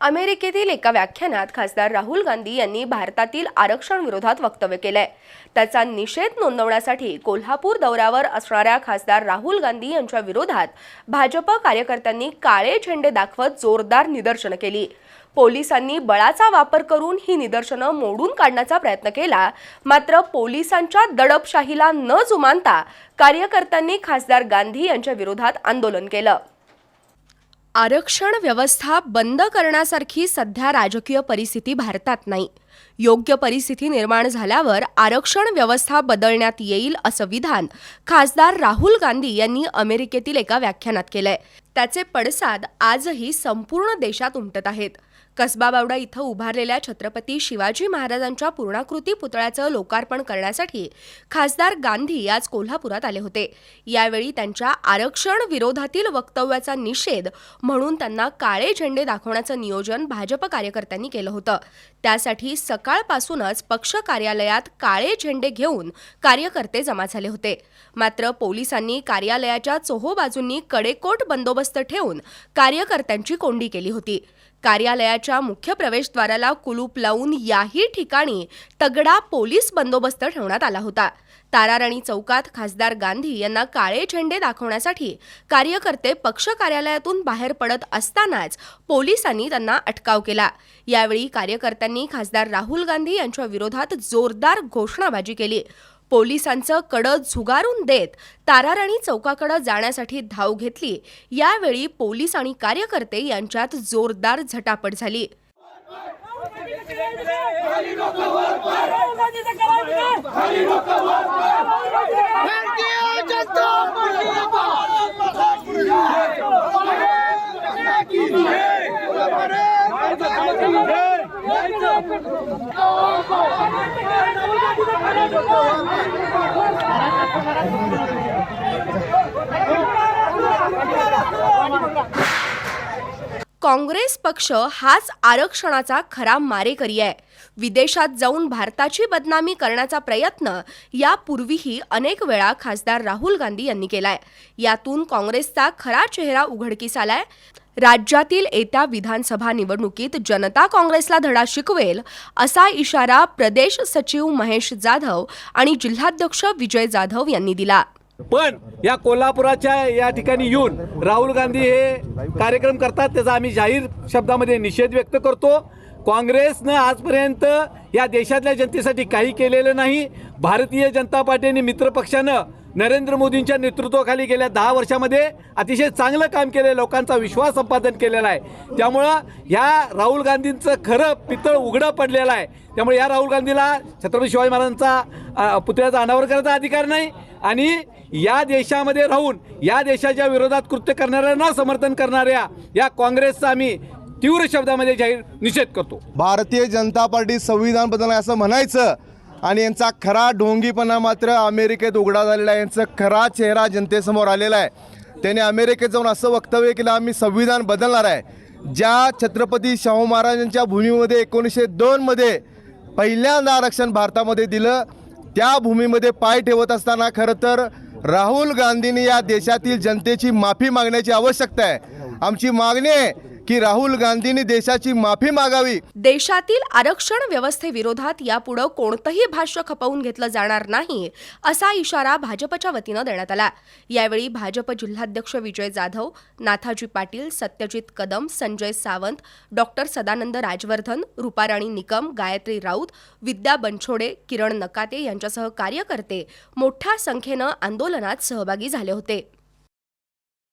अमेरिकेतील एका व्याख्यानात खासदार राहुल गांधी यांनी भारतातील आरक्षण विरोधात वक्तव्य केलंय. त्याचा निषेध नोंदवण्यासाठी कोल्हापूर दौऱ्यावर असणाऱ्या खासदार राहुल गांधी यांच्या विरोधात भाजप कार्यकर्त्यांनी काळे झेंडे दाखवत जोरदार निदर्शनं केली. पोलिसांनी बळाचा वापर करून ही निदर्शनं मोडून काढण्याचा प्रयत्न केला मात्र पोलिसांच्या दडपशाहीला न जुमानता कार्यकर्त्यांनी खासदार गांधी यांच्या विरोधात आंदोलन केलं. आरक्षण व्यवस्था बंद करण्यासारखी सध्या राजकीय परिस्थिती भारतात नाही. योग्य परिस्थिती निर्माण झाल्यावर आरक्षण व्यवस्था बदलण्यात येईल असं विधान खासदार राहुल गांधी यांनी अमेरिकेतील एका व्याख्यानात केलंय. त्याचे पडसाद आजही संपूर्ण देशात उमटत आहेत. कसबा बावडा इथं उभारलेल्या छत्रपती शिवाजी महाराजांच्या पूर्णाकृती पुतळ्याचं लोकार्पण करण्यासाठी खासदार गांधी आज कोल्हापुरात आले होते. यावेळी त्यांच्या आरक्षण विरोधातील वक्तव्याचा निषेध म्हणून त्यांना काळे झेंडे दाखवण्याचं नियोजन भाजप कार्यकर्त्यांनी केलं होतं. त्यासाठी सकाळपासूनच पक्ष कार्यालयात काळे झेंडे घेऊन कार्यकर्ते जमा झाले होते. मात्र पोलिसांनी कार्यालयाच्या चोहोबाजूंनी कडेकोट बंदोबस्त ठेवून कार्यकर्त्यांची कोंडी केली होती. कार्यालयाच्या मुख्य प्रवेशद्वाराला कुलूप लावून याही ठिकाणी तगडा पोलीस बंदोबस्त ठेवण्यात आला होता. ताराराणी चौकात खासदार गांधी यांना काळे झेंडे दाखवण्यासाठी कार्यकर्ते पक्ष कार्यालयातून बाहेर पडत असतानाच पोलिसांनी त्यांना अटकाव केला. यावेळी कार्यकर्त्यांनी खासदार राहुल गांधी यांच्या विरोधात जोरदार घोषणाबाजी केली. पोलिसांचं कडं झुगारून देत ताराराणी चौकाकडे जाण्यासाठी धाव घेतली. यावेळी पोलीस आणि कार्यकर्ते यांच्यात जोरदार झटापट झाली. काँग्रेस पक्ष हाच आरक्षणाचा खरा मारेकरी आहे. विदेशात जाऊन भारताची बदनामी करण्याचा प्रयत्न यापूर्वीही अनेक वेळा खासदार राहुल गांधी यांनी केलाय. यातून काँग्रेसचा खरा चेहरा उघडकीस आलाय. राज्यातील येत्या विधानसभा निवडणुकीत जनता काँग्रेसला धडा शिकवेल असा इशारा प्रदेश सचिव महेश जाधव आणि जिल्हाध्यक्ष विजय जाधव यांनी दिला. पण या कोल्हापुराच्या या ठिकाणी येऊन राहुल गांधी हे कार्यक्रम करतात त्याचा आम्ही जाहीर शब्दामध्ये निषेध व्यक्त करतो. काँग्रेसनं आजपर्यंत या देशातल्या जनतेसाठी काही केलेलं नाही. भारतीय जनता पार्टी आणि मित्रपक्षानं नरेंद्र मोदींच्या नेतृत्वाखाली गेल्या दहा वर्षामध्ये अतिशय चांगलं काम केलं लोकांचा विश्वास संपादन केलेला आहे. त्यामुळं ह्या राहुल गांधींचं खरं पितळ उघडं पडलेलं आहे. त्यामुळे या राहुल गांधीला छत्रपती शिवाजी महाराजांचा पुतळ्याचा अनावर करायचा अधिकार नाही आणि या देशामध्ये राहून या देशाच्या विरोधात कृत्य करणाऱ्यांना समर्थन करणाऱ्या या काँग्रेसचा आम्ही तीव्र शब्दामध्ये जाहीर निषेध करतो. भारतीय जनता पार्टी संविधान बदल असं म्हणायचं. आणि यांचा खरा ढोंगीपणा मात्र अमेरिकेत उघडा झालेला आहे. यांचा खरा चेहरा जनतेसमोर आलेला आहे. त्याने अमेरिकेत जाऊन असं वक्तव्य केलं आम्ही संविधान बदलणार आहे. ज्या छत्रपती शाहू महाराजांच्या भूमीमध्ये एकोणीसशे दोनमध्ये पहिल्यांदा आरक्षण भारतामध्ये दिलं त्या भूमीमध्ये पाय ठेवत असताना खरं तर राहुल गांधींनी या देशातील जनतेची माफी मागण्याची आवश्यकता आहे. आमची मागणी आहे की राहुल गांधींनी देशाची माफी मागावी. देशातील आरक्षण व्यवस्थेविरोधात यापुढं कोणतंही भाष्य खपवून घेतलं जाणार नाही असा इशारा भाजपच्या वतीनं देण्यात आला. यावेळी भाजप जिल्हाध्यक्ष विजय जाधव नाथाजी पाटील सत्यजित कदम संजय सावंत डॉक्टर सदानंद राजवर्धन रुपाराणी निकम गायत्री राऊत विद्या बनछोडे किरण नकाते यांच्यासह कार्यकर्ते मोठ्या संख्येनं आंदोलनात सहभागी झाले होते.